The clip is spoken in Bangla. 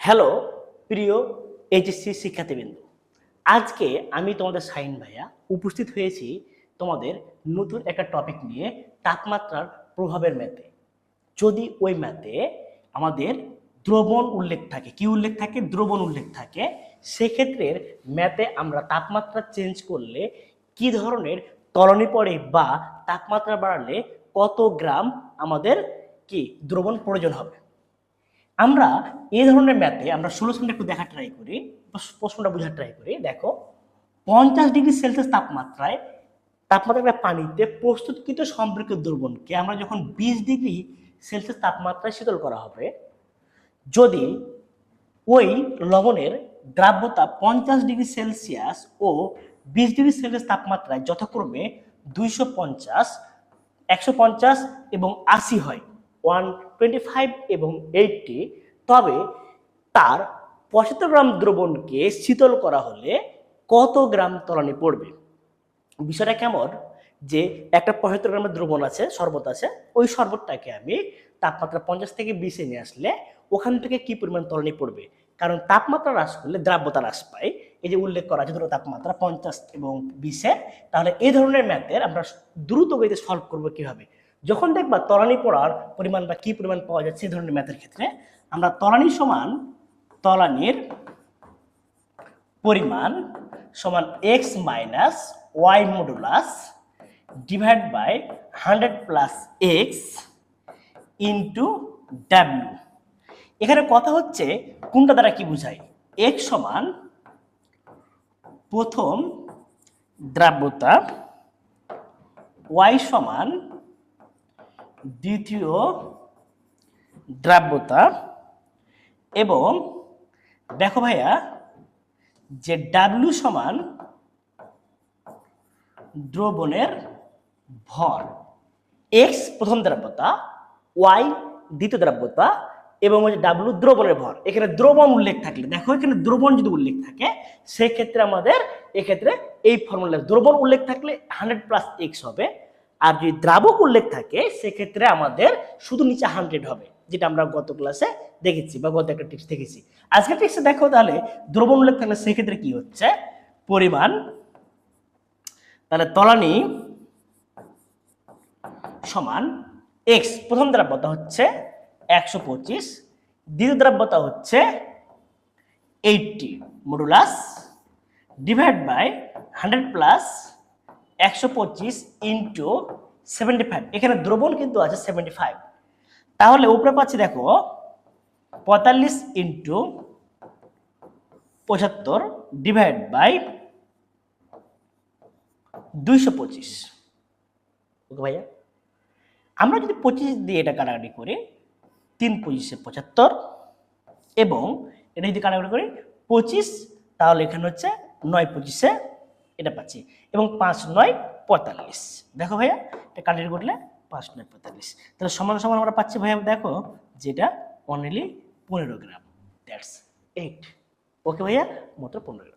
হ্যালো, প্রিয় এইচএসসি শিক্ষার্থীবৃন্দ। আজকে আমি তোমাদের সাইন ভাইয়া উপস্থিত হয়েছি তোমাদের নতুন একটা টপিক নিয়ে তাপমাত্রার প্রভাবের ম্যাথে। যদি ওই ম্যাথে আমাদের দ্রবণ উল্লেখ থাকে, কি উল্লেখ থাকে? দ্রবণ উল্লেখ থাকে। সেক্ষেত্রে ম্যাথে আমরা তাপমাত্রা চেঞ্জ করলে কি ধরনের তলনি পড়ে বা তাপমাত্রা বাড়ালে কত গ্রাম আমাদের কি দ্রবণ প্রয়োজন হবে? আমরা এই ধরনের ম্যাথে আমরা সলিউশনটা একটু দেখা ট্রাই করি প্রশ্নটা বোঝার ট্রাই করি। দেখো, পঞ্চাশ ডিগ্রি সেলসিয়াস তাপমাত্রায় তাপমাত্রা পানিতে প্রস্তুতকৃত সম্পর্কিত দ্রবণকে আমরা যখন বিশ ডিগ্রি সেলসিয়াস তাপমাত্রায় শীতল করা হবে, যদি ওই লবণের দ্রাব্যতা পঞ্চাশ ডিগ্রি সেলসিয়াস ও বিশ ডিগ্রি সেলসিয়াস তাপমাত্রায় যথাক্রমে দুইশো পঞ্চাশ, একশো পঞ্চাশ এবং আশি হয় ওয়ান টোয়েন্টি ফাইভ এবং এইটটি তবে তার পঁচাত্তর গ্রাম দ্রবণকে শীতল করা হলে কত গ্রাম তলানি পড়বে? বিষয়টা কেমন? যে একটা পঁচাত্তর গ্রামের দ্রবণ আছে, শরবত আছে, ওই শরবতটাকে আমি তাপমাত্রা পঞ্চাশ থেকে বিশে নিয়ে আসলে ওখান থেকে কি পরিমাণ তলানি পড়বে? কারণ তাপমাত্রা হ্রাস করলে দ্রাব্যতা হ্রাস পায়। এই যে উল্লেখ করা আছে দুটো তাপমাত্রা পঞ্চাশ এবং বিশে, তাহলে এই ধরনের ম্যাথের আমরা দ্রুত গতিতে সলভ করব কীভাবে? যখন দেখবা তলানি পড়ার পরিমাণ বা কি পরিমাণ পাওয়া যাচ্ছে এই ধরনের ম্যাথের ক্ষেত্রে, আমরা তলানি সমান তলানির পরিমাণ সমান X minus Y modulus divide by hundred plus X into W এখানে কথা হচ্ছে কোনটা দ্বারা কি বোঝায়? এক্স সমান প্রথম দ্রাব্যতা ওয়াই সমান দ্বিতীয় দ্রাব্যতা এবং দেখো ভাইয়া, যে ডাব্লিউ সমান দ্রবণের ভর এক্স প্রথম দ্রাব্যতা ওয়াই দ্বিতীয় দ্রাব্যতা এবং হচ্ছে ডাব্লু দ্রবণের ভর। এখানে দ্রবণ উল্লেখ থাকলে, দেখো এখানে দ্রবণ যদি উল্লেখ থাকে, সেক্ষেত্রে আমাদের, এক্ষেত্রে এই ফর্মুলা দ্রবণ উল্লেখ থাকলে হান্ড্রেড প্লাস এক্স হবে। আর যদি দ্রাবক উল্লেখ থাকে, সেক্ষেত্রে আমাদের শুধু নিচে হান্ড্রেড হবে, যেটা আমরা গত ক্লাসে দেখেছি বা গত একটা টিপস দেখেছি। আজকে টিপসে দেখো তাহলে দ্রবণ উল্লেখ থাকলে সেক্ষেত্রে কি হচ্ছে? পরিমাণ, তাহলে তলানি সমান এক্স প্রথম দ্রাব্যতা হচ্ছে একশো পঁচিশ, দ্বিতীয় দ্রাব্যতা হচ্ছে eighty modulus divide by hundred plus একশো পঁচিশ ইন্টু সেভেন্টি ফাইভ এখানে দ্রবণ কিন্তু আছে সেভেন্টি ফাইভ তাহলে উপরে পাচ্ছি দেখো, পঁয়তাল্লিশ ইন্টু পঁচাত্তর ডিভাইড বাই দুইশো পঁচিশ। ওকে ভাইয়া? আমরা যদি পঁচিশ দিয়ে এটা কাটাকাটি করি, তিন পঁচিশে পঁচাত্তর এবং এটা যদি কাটাকাটি করি, পঁচিশ, তাহলে এখানে হচ্ছে নয় পঁচিশে এটা পাচ্ছি। এবং পাঁচ নয় পঁয়তাল্লিশ। দেখো ভাইয়া, এটা কাটির করলে পাঁচ নয় পঁয়তাল্লিশ। তাহলে সমান সমান আমরা পাচ্ছি ভাইয়া, দেখো, যেটা অনলি পনেরো গ্রাম। দ্যাটস এইট ওকে ভাইয়া? মাত্র পনেরো গ্রাম।